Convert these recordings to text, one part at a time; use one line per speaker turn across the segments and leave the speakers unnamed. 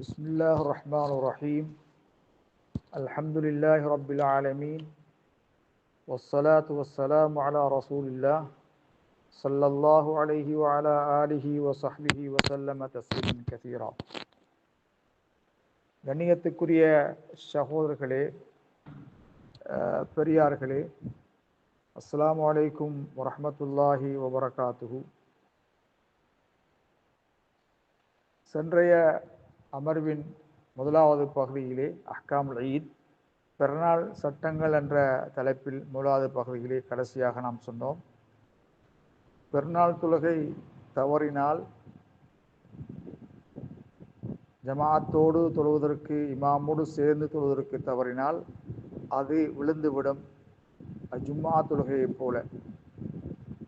بسم الله الرحمن الرحيم الحمد لله رب العالمين والصلاة والسلام على رسول الله صلى الله عليه وعلى آله وصحبه وسلم تسليما كثيرا கண்ணியத்துக்குரிய சகோதரர்களே அஹ், பெரியார்களே அஸ்ஸலாமு அலைக்கும் வரஹ்மத்துல்லாஹி வபரகாத்துஹு சென்றைய அமர்வின் முதலாவது பகுதியிலே அஹ்காமுல் ஈத் பிறநாள் சட்டங்கள் என்ற தலைப்பில் முதலாவது பகுதியிலே கடைசியாக நாம் சொன்னோம். பெருநாள் தொழுகை தவறினால் ஜமாத்தோடு தொழுவதற்கு இமாமோடு சேர்ந்து தொழுவதற்கு தவறினால் அது விழுந்துவிடும். ஜும்மா தொழுகையைப் போல.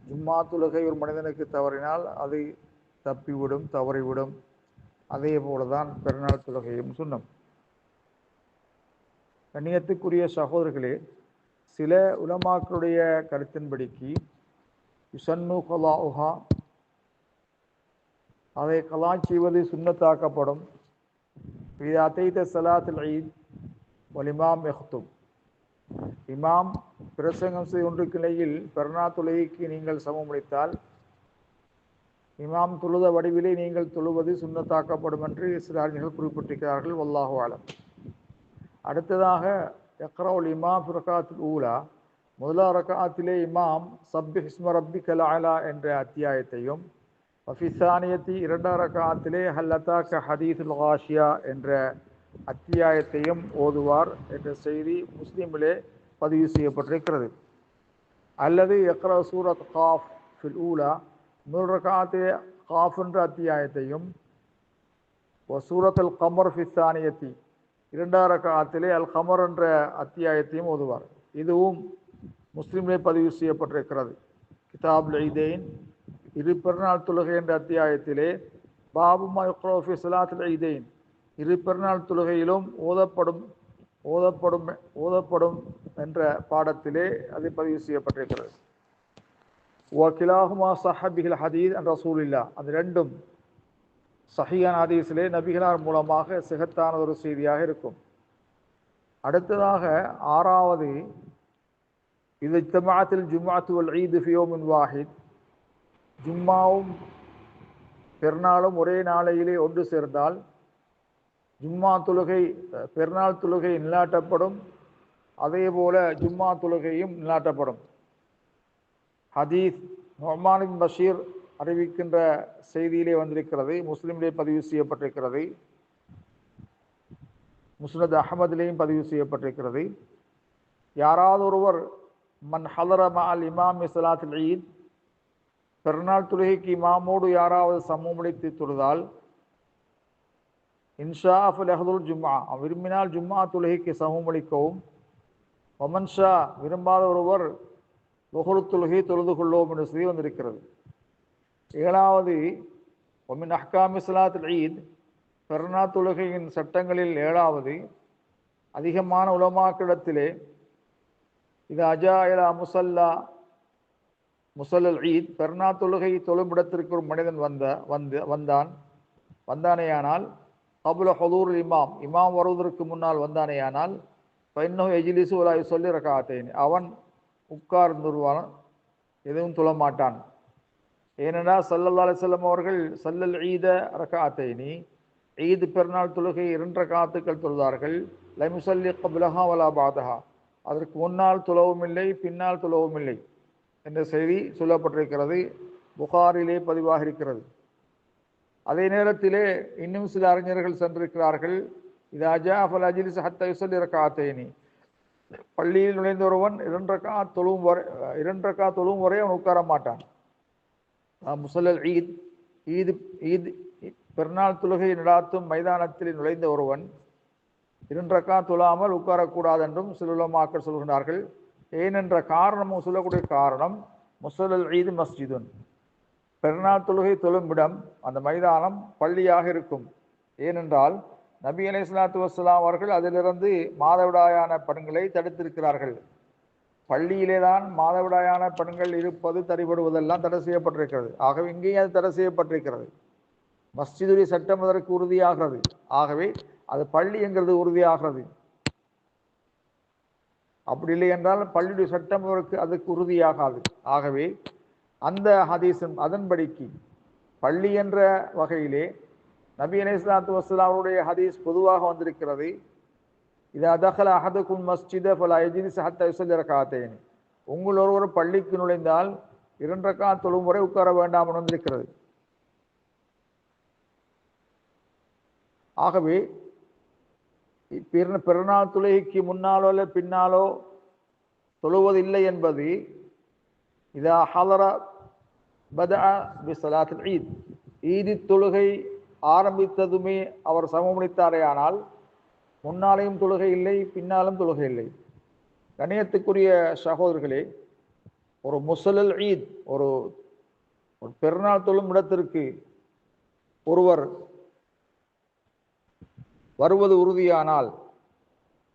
ஜும்மா தொழுகை ஒரு மனிதனுக்கு தவறினால் அது தப்பிவிடும் தவறிவிடும். அதே போலதான் பெருநாள் தொழுகையும் சுண்ணம் கண்ணியத்துக்குரிய சகோதரர்களே சில உலமாக்களுடைய கருத்தின்படிக்கு யுசன்னு கலாஹா அதை கலா செய்வது சுண்ணத்தாக்கப்படும். இது அத்தைத்த சலாத்தில் ஈத் ஒலிமாம் எஹ்தும் இமாம் பிரசங்கம் செய்து கொண்டிருக்கிறையில் பெருநா தொழுகைக்கு நீங்கள் சமமளித்தால் இமாம் தொழுத வடிவிலே நீங்கள் தொழுவது சுண்ணத்தாக்கப்படும் என்று இஸ்லாமியர்கள் குறிப்பிட்டிருக்கிறார்கள். வல்லாஹு ஆலம் அடுத்ததாக எக்ரவுல் இமாம் ரகாத் ஊலா. முதலா ரகாத்திலே இமாம் சப்பி ஹிஸ்ம ரப்பி கலாலா என்ற அத்தியாயத்தையும் வஃபிசானியத்தி இரண்டாம் ரகாத்திலே க ஹதீசுல் ஹாஷியா என்ற அத்தியாயத்தையும் ஓதுவார் என்ற செய்தி முஸ்லீமிலே பதிவு செய்யப்பட்டிருக்கிறது. அல்லது எக்ரா சூரத் காஃப் ஃபில் ஊலா. முதல் ரகாத்திலே காஃப் என்ற அத்தியாயத்தையும் சூரத்தில் கமர் ஃபிஸ்தானியத்தி இரண்டாம் காலத்திலே அல் கமர் என்ற அத்தியாயத்தையும் ஓதுவார். இதுவும் முஸ்லீமிலே பதிவு செய்யப்பட்டிருக்கிறது. கிதாப் ஐதேன் இரு பெருநாள் தொழுகை என்ற அத்தியாயத்திலே பாபு மைக்ரோஃபி சலாத்தில் ஐதேன் இரு பெருநாள் தொழுகையிலும் ஓதப்படும் ஓதப்படும் ஓதப்படும் என்ற பாடத்திலே அது பதிவு செய்யப்பட்டிருக்கிறது. வக்கிலாகுமா சஹபிகள் ஹதீஸ் என்ற ரசூலில்லா அது ரெண்டும் சஹியான் ஹதீஸிலே நபிகளார் மூலமாக சிகத்தான ஒரு செய்தியாக இருக்கும் அடுத்ததாக ஆறாவது இது இத்தமாத்தில் ஜும்மாத்து ஈது ஃபியோமின் வாஹித் ஜும்மாவும் பெருநாளும் ஒரே நாளையிலே ஒன்று சேர்ந்தால் ஜும்மா தொழுகை பெருநாள் தொழுகை நிலாட்டப்படும் அதே போல ஜும்மா தொழுகையும் நிலாட்டப்படும் ஹதீஸ் நொமானின் பஷீர் அறிவிக்கின்ற செய்தியிலே வந்திருக்கிறது முஸ்லிமிலே பதிவு செய்யப்பட்டிருக்கிறது முஸ்னத் அகமதிலேயும் பதிவு செய்யப்பட்டிருக்கிறது. யாராவது ஒருவர் மன் ஹலர அல் இமாம் இஸ்லாத்தில் ஈத் பெருநாள் தொழுகைக்கு இமாமோடு யாராவது சமூகமளித்து தொழுதால் இன்ஷா அஃபுல் அஹதுல் ஜும்மா விரும்பினால் ஜும்மா தொழுகைக்கு சமூகமளிக்கவும் ஒமன்ஷா விரும்பாத ஒருவர் ஒஹுரு தொழுகை தொழுது கொள்வோம் என்று செய்தி வந்திருக்கிறது. ஏழாவது ஒமின் அஹ்காமி இஸ்லாத் ஈத் பெருநா தொழுகையின் சட்டங்களில் ஏழாவது அதிகமான உலமாக்கிடத்திலே இது அஜா இலா முசல்லா முசல்லல் ஈத் பெருநா தொழுகை தொழுமிடத்திற்கு ஒரு மனிதன் வந்த வந்து வந்தான். வந்தானேயானால் அபுல ஹதூர் இமாம் இமாம் வருவதற்கு முன்னால் வந்தானேயானால் பைன்னோ எஜிலிசு உலாய் சொல்லி ரகாத்தேன். அவன் உட்கார்ந்துருவான் எதுவும் தொழமாட்டான். ஏனென்றால் சல்லல்லா அலிசல்லம் அவர்கள் சல்லல் ஈத ரகாத்தைனி ஈது பெருநாள் தொழுகை இரண்டு காத்துக்கள் தொழுதார்கள். லைமுசல்லி கபுலஹா வலா பாதஹா அதற்கு முன்னால் துளவும் இல்லை பின்னால் துளவும் இல்லை என்ற செய்தி சொல்லப்பட்டிருக்கிறது. புகாரிலே பதிவாக இருக்கிறது. அதே நேரத்திலே இன்னும் சில அறிஞர்கள் சென்றிருக்கிறார்கள். இது அஜா ஃபல் அஜிலிஸ் ஹத்த யுசல்லி ரகாத்தேனி. பள்ளியில் நுழைந்த ஒருவன் இரண்டக்கா தொழுவும் வரை இரண்டக்கா தொழுவும் வரை அவன் உட்கார மாட்டான். முசல்லல் ஈத் ஈது ஈத் பெருநாள் தொழுகை நடாத்தும் மைதானத்தில் நுழைந்த ஒருவன் இரண்டக்கா தொழாமல் உட்காரக்கூடாது என்றும் சிலுலமாக்கள் சொல்கின்றார்கள். ஏனென்ற காரணமும் சொல்லக்கூடிய காரணம் முசல்லல் ஈது மஸ்ஜிதுன். பெருநாள் தொழுகை தொழும்பிடம் அந்த மைதானம் பள்ளியாக இருக்கும். ஏனென்றால் நபி அலை சலாத்து வசலாம் அவர்கள் அதிலிருந்து மாதவிடாயான பெண்களை தடுத்திருக்கிறார்கள். பள்ளியிலே தான் மாதவிடாயான பெண்கள் இருப்பது தடைபடுவதெல்லாம் தடை செய்யப்பட்டிருக்கிறது. ஆகவே இங்கேயும் அது தடை செய்யப்பட்டிருக்கிறது. மஸ்ஜிதுடைய சட்டம் அதற்கு உறுதியாகிறது. ஆகவே அது பள்ளி என்கிறது உறுதியாகிறது. அப்படி இல்லை என்றால் பள்ளியுடைய சட்டம் அதற்கு அதுக்கு உறுதியாகாது. ஆகவே அந்த ஹதீஸும் அதன்படிக்கு பள்ளி என்ற வகையிலே நபி இஸ்லாத்து வசலாம் அவருடைய ஹதீஸ் பொதுவாக வந்திருக்கிறது. இது அதகல அஹதுக்கும் மஸ்ஜித பல அஜிதி சஹத்த யுசல் ரகாத்தேன். உங்கள் ஒருவர் பள்ளிக்கு நுழைந்தால் இரண்டு தொழுமுறை தொழும் முறை உட்கார வேண்டாம் வந்திருக்கிறது. ஆகவே பிற பிறநாள் தொழுகைக்கு முன்னாலோ இல்லை பின்னாலோ தொழுவதில்லை என்பது இதா ஹலர பத பிசலாத்தில் ஈத். ஈதி தொழுகை ஆரம்பித்ததுமே அவர் சமமளித்தாரே ஆனால் முன்னாலேயும் தொழுகை இல்லை பின்னாலும் தொழுகை இல்லை. கணியத்துக்குரிய சகோதரர்களே ஒரு முசலல் ஈத் ஒரு ஒரு பெருநாள் தொழும் இடத்திற்கு ஒருவர் வருவது உறுதியானால்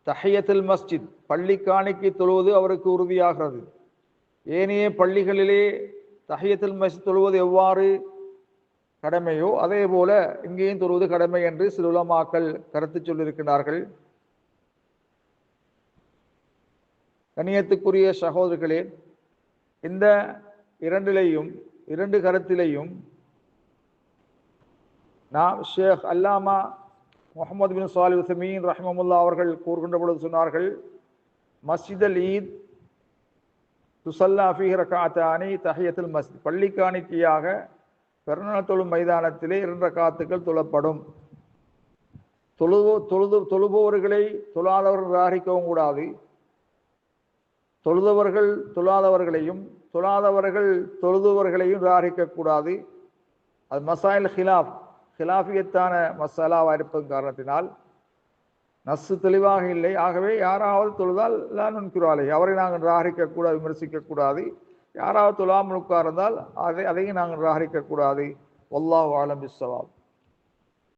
தஹையத்தில் மஸ்ஜித் பள்ளி காணிக்கு தொழுவது அவருக்கு உறுதியாகிறது. ஏனைய பள்ளிகளிலே தஹையத்தில் மஸ்ஜித் தொழுவது எவ்வாறு கடமையோ அதே போல இங்கேயும் தொழுவது கடமை என்று சில உலமாக்கள் கருத்து சொல்லியிருக்கிறார்கள் கணியத்துக்குரிய சகோதரர்களே இந்த இரண்டிலையும் இரண்டு கருத்திலையும் நாம் ஷேக் அல்லாமா முகமது பின் சாலி உசமீன் ரஹமமுல்லா அவர்கள் கூறுகின்ற பொழுது சொன்னார்கள் மஸ்ஜித் அல் ஈத் துசல்லா ஃபி ரகாத்தானி தஹியத்துல் மஸ்ஜித் பள்ளி காணிக்கையாக பெருநாள் தொழும் மைதானத்திலே இரண்டு காத்துக்கள் தொழப்படும் தொழுவோ தொழுது தொழுபவர்களை தொழாதவர்கள் நிராகரிக்கவும் கூடாது. தொழுதவர்கள் தொழாதவர்களையும் தொழாதவர்கள் தொழுதுவர்களையும் நிராகரிக்கக்கூடாது அது மசாயில் ஹிலாஃப் ஹிலாஃபியத்தான மசாலாவாக இருப்பதன் காரணத்தினால் நஸ்ஸு தெளிவாக இல்லை. ஆகவே யாராவது தொழுதால் லானுன்கிறாலை அவரை நாங்கள் நிராகரிக்கக்கூடாது விமர்சிக்கக்கூடாது யாராவது தொழாமல் உட்கார்ந்தால் அதை அதையும் நாங்கள் நிராகரிக்கக்கூடாது ஒல்லா ஆலம் பிஸ்ஸவாப்